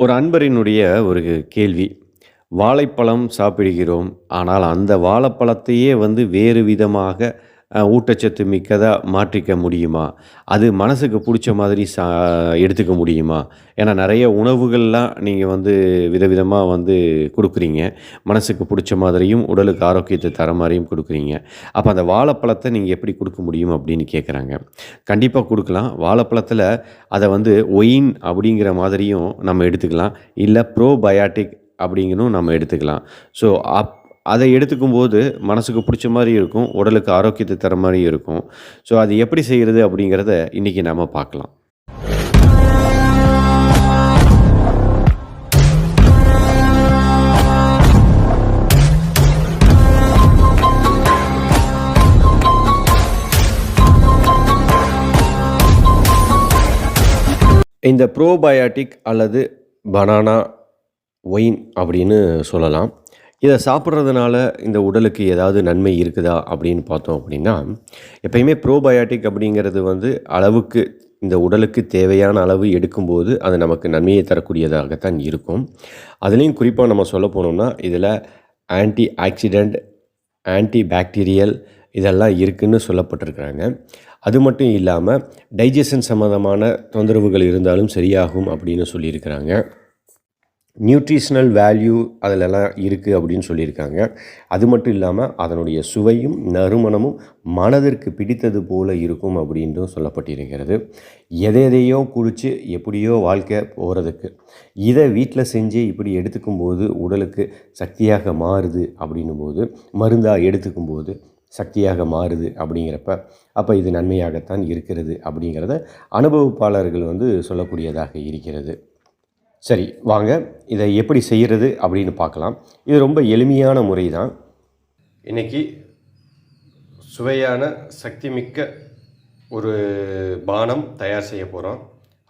ஒரு அன்பரினுடைய ஒரு கேள்வி. வாழைப்பழம் சாப்பிடுகிறோம். ஆனால் அந்த வாழைப்பழத்தையே வந்து வேறு விதமாக ஊட்டச்சத்து மிக்கதாக மாற்றிக்க முடியுமா? அது மனசுக்கு பிடிச்ச மாதிரி சா எடுத்துக்க முடியுமா? ஏன்னா நிறைய உணவுகள்லாம் நீங்கள் வந்து விதவிதமாக வந்து கொடுக்குறீங்க மனசுக்கு பிடிச்ச மாதிரியும், உடலுக்கு ஆரோக்கியத்தை தர மாதிரியும் கொடுக்குறீங்க அப்போ அந்த வாழைப்பழத்தை நீங்கள் எப்படி கொடுக்க முடியும்? அப்படின்னு கேட்குறாங்க. கண்டிப்பாக கொடுக்கலாம் வாழைப்பழத்தில் அதை வந்து ஒயின் அப்படிங்கிற மாதிரியும் நம்ம எடுத்துக்கலாம். இல்லை ப்ரோபயாட்டிக் அப்படிங்கணும் நம்ம எடுத்துக்கலாம். ஸோ அப் அதை எடுத்துக்கும் போது மனசுக்கு பிடிச்ச மாதிரி இருக்கும். உடலுக்கு ஆரோக்கியத்தை தர மாதிரி இருக்கும். ஸோ அது எப்படி செய்கிறது அப்படிங்கிறத இன்னைக்கு நாம் பார்க்கலாம். இந்த ப்ரோபயாட்டிக் அல்லது பனானா ஒயின் அப்படின்னு சொல்லலாம். இதை சாப்பிட்றதுனால இந்த உடலுக்கு ஏதாவது நன்மை இருக்குதா? அப்படின்னு பார்த்தோம் அப்படின்னா, எப்பயுமே ப்ரோபயாட்டிக் அப்படிங்கிறது வந்து அளவுக்கு இந்த உடலுக்கு தேவையான அளவு எடுக்கும்போது, அது நமக்கு நன்மையை தரக்கூடியதாகத்தான் இருக்கும். அதுலேயும் குறிப்பாக நம்ம சொல்ல போனோம்னா, இதில் ஆன்டி ஆக்சிடெண்ட் ஆன்டி பாக்டீரியல் இதெல்லாம் இருக்குதுன்னு சொல்லப்பட்டிருக்கிறாங்க. அது மட்டும் இல்லாமல் டைஜெஷன் சம்மந்தமான தொந்தரவுகள் இருந்தாலும் சரியாகும் அப்படின்னு சொல்லியிருக்கிறாங்க. நியூட்ரிஷனல் வேல்யூ அதிலெல்லாம் இருக்குது அப்படின்னு சொல்லியிருக்காங்க. அது மட்டும் இல்லாமல் அதனுடைய சுவையும், நறுமணமும் மனதிற்கு பிடித்தது போல இருக்கும் அப்படின்றும் சொல்லப்பட்டிருக்கிறது. எதை எதையோ குடிச்சு எப்படியோ வாழ்க்கை போகிறதுக்கு இதை வீட்டில் செஞ்சு இப்படி எடுத்துக்கும் போது உடலுக்கு சக்தியாக மாறுது அப்படின்னும் போது மருந்தாக எடுத்துக்கும் போது சக்தியாக மாறுது அப்படிங்கிறப்ப, அப்போ இது நன்மையாகத்தான் இருக்கிறது அப்படிங்கிறத அனுபவப்பாளர்கள் வந்து சொல்லக்கூடியதாக இருக்கிறது. சரி வாங்க இதை எப்படி செய்கிறது அப்படின்னு பார்க்கலாம். இது ரொம்ப எளிமையான முறை தான். இன்றைக்கி சுவையான சக்திமிக்க ஒரு பானம் தயார் செய்ய போகிறோம்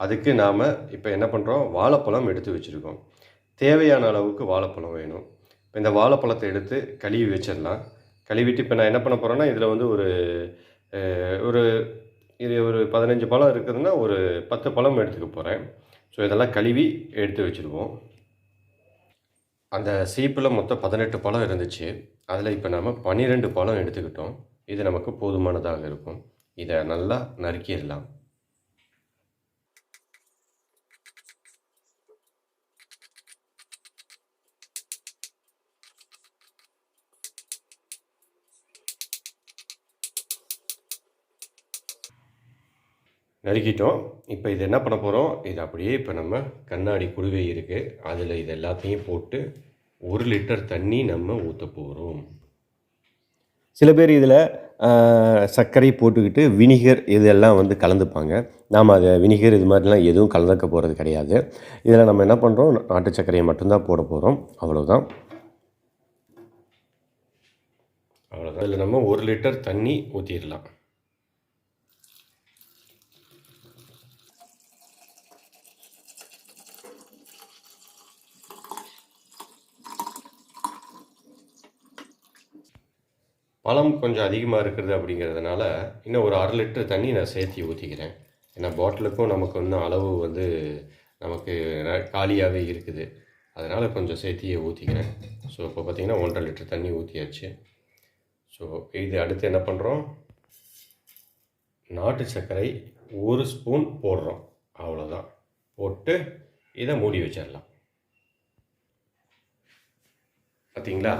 அதுக்கு நாம் இப்போ என்ன பண்ணுறோம் வாழைப்பழம் எடுத்து வச்சிருக்கோம். தேவையான அளவுக்கு வாழைப்பழம் வேணும். இப்போ இந்த வாழைப்பழத்தை எடுத்து கழுவி வச்சிடலாம் கழுவிட்டு இப்போ நான் என்ன பண்ண போகிறேன்னா இதில் வந்து ஒரு ஒரு இது ஒரு 15 பழம் இருக்குதுன்னா, ஒரு 10 பழம் எடுத்துக்க போகிறேன் ஸோ இதெல்லாம் கழுவி எடுத்து வச்சுருவோம். அந்த சீப்பில் மொத்தம் 18 பழம் இருந்துச்சு. அதில் இப்போ நம்ம பன்னிரெண்டு பழம் எடுத்துக்கிட்டோம். இது நமக்கு போதுமானதாக இருக்கும். இதை நல்லா நறுக்கிடலாம் நறுக்கிட்டோம். இப்போ இது என்ன பண்ண போகிறோம் இது அப்படியே இப்போ நம்ம கண்ணாடி குடுவை இருக்குது அதில் இது எல்லாத்தையும் போட்டு ஒரு லிட்டர் தண்ணி நம்ம ஊற்ற போகிறோம் சில பேர் இதில் சர்க்கரை போட்டுக்கிட்டு வினிகர் இதெல்லாம் வந்து கலந்துப்பாங்க. நாம் அதை வினிகர் இது மாதிரிலாம் எதுவும் கலந்துக்க போகிறது கிடையாது. இதில் நம்ம என்ன பண்ணுறோம் நாட்டு சர்க்கரையை மட்டும்தான் போட போகிறோம் அவ்வளோதான் அவ்வளோதான் இதில் நம்ம ஒரு லிட்டர் தண்ணி ஊற்றிடலாம் பழம் கொஞ்சம் அதிகமாக இருக்கிறது அப்படிங்கிறதுனால, இன்னும் ஒரு அரை லிட்டர் தண்ணி நான் சேர்த்தி ஊற்றிக்கிறேன் ஏன்னா பாட்டிலுக்கும் நமக்கு இன்னும் அளவு வந்து நமக்கு காலியாகவே இருக்குது. அதனால் கொஞ்சம் சேர்த்தியே ஊற்றிக்கிறேன் ஸோ இப்போ பார்த்தீங்கன்னா 1 1/2 லிட்டர் தண்ணி ஊற்றியாச்சு ஸோ இது அடுத்து என்ன பண்ணுறோம் நாட்டு சர்க்கரை ஒரு ஸ்பூன் போடுறோம். அவ்வளோதான். போட்டு இதை மூடி வச்சிடலாம் பார்த்தீங்களா?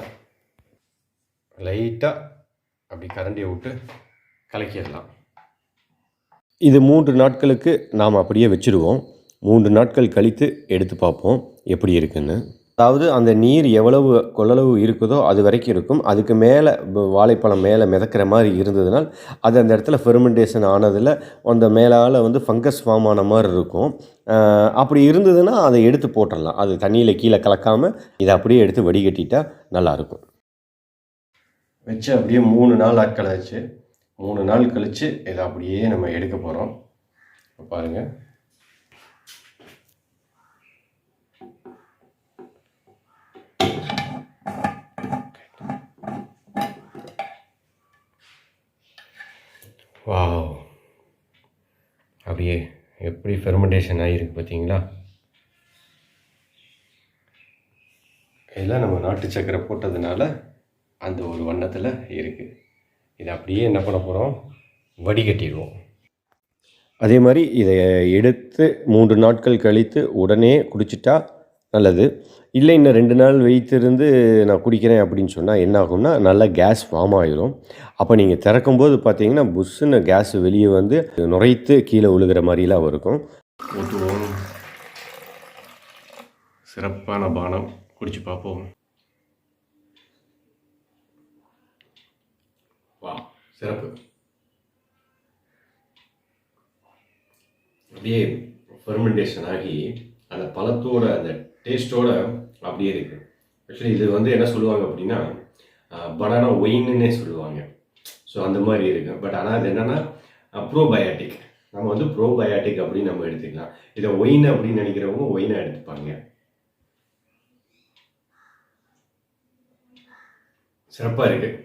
லைட்டாக அப்படி கரண்டியை விட்டு கலக்கிடலாம் இது மூன்று நாட்களுக்கு நாம் அப்படியே வச்சுருவோம். மூன்று நாட்கள் கழித்து எடுத்து பார்ப்போம். எப்படி இருக்குன்னு. அதாவது அந்த நீர் எவ்வளவு கொள்ளளவு இருக்குதோ அது வரைக்கும் இருக்கும். அதுக்கு மேலே வாழைப்பழம் மேலே மிதக்கிற மாதிரி இருந்ததுனால், அது அந்த இடத்துல ஃபெர்மெண்டேஷன் ஆனதில் அந்த மேலால் வந்து ஃபங்கஸ் ஃபார்ம் ஆன மாதிரி இருக்கும். அப்படி இருந்ததுன்னா, அதை எடுத்து போட்டுடலாம் அது தண்ணியில் கீழே கலக்காமல் இதை அப்படியே எடுத்து வடிகட்டிட்டால் நல்லாயிருக்கும் வச்சு அப்படியே மூணு நாள் ஆட்களாச்சு. மூணு நாள் கழித்து இதை அப்படியே நம்ம எடுக்க போகிறோம் பாருங்கள் பாருங்க. வாவ்! அப்படியே எப்படி ஃபெர்மெண்டேஷன் ஆகிருக்கு பார்த்தீங்களா? இதெல்லாம் நம்ம நாட்டு சக்கரை போட்டதுனால அந்த ஒரு வண்ணத்தில் இருக்குது இதை அப்படியே என்ன பண்ண போகிறோம் வடிகட்டிடுவோம். அதே மாதிரி இதை எடுத்து மூன்று நாட்கள் கழித்து உடனே குடிச்சிட்டா நல்லது. இல்லை இன்னும் ரெண்டு நாள் வைத்திருந்து நான் குடிக்கிறேன் அப்படின்னு சொன்னால் என்ன ஆகும்னா நல்லா கேஸ் ஃபார்ம் ஆகிரும் அப்போ நீங்கள் திறக்கும்போது பார்த்தீங்கன்னா புஷ்ஷுன்னு கேஸ் வெளியே வந்து நுரைத்து கீழே விழுகிற மாதிரிலாம் இருக்கும். ஊற்றுவோம் சிறப்பான பானம் குடிச்சு பார்ப்போம் வா சிறப்பு. அப்படியே ஃபெர்மெண்டேஷன் ஆகி அந்த பழத்தோட அந்த டேஸ்ட்டோட அப்படியே இருக்கு. ஆக்சுவலி இது வந்து என்ன சொல்லுவாங்க அப்படின்னா பனானா ஒயின்னே சொல்லுவாங்க. ஸோ அந்த மாதிரி இருக்கு. பட் ஆனால் அது என்னன்னா ப்ரோபயாட்டிக் நம்ம வந்து ப்ரோபயாட்டிக் அப்படின்னு நம்ம எடுத்துக்கலாம். இதை ஒயின் அப்படின்னு நினைக்கிறவங்க ஒயினாக எடுத்துப்பாங்க. சிறப்பாக இருக்குது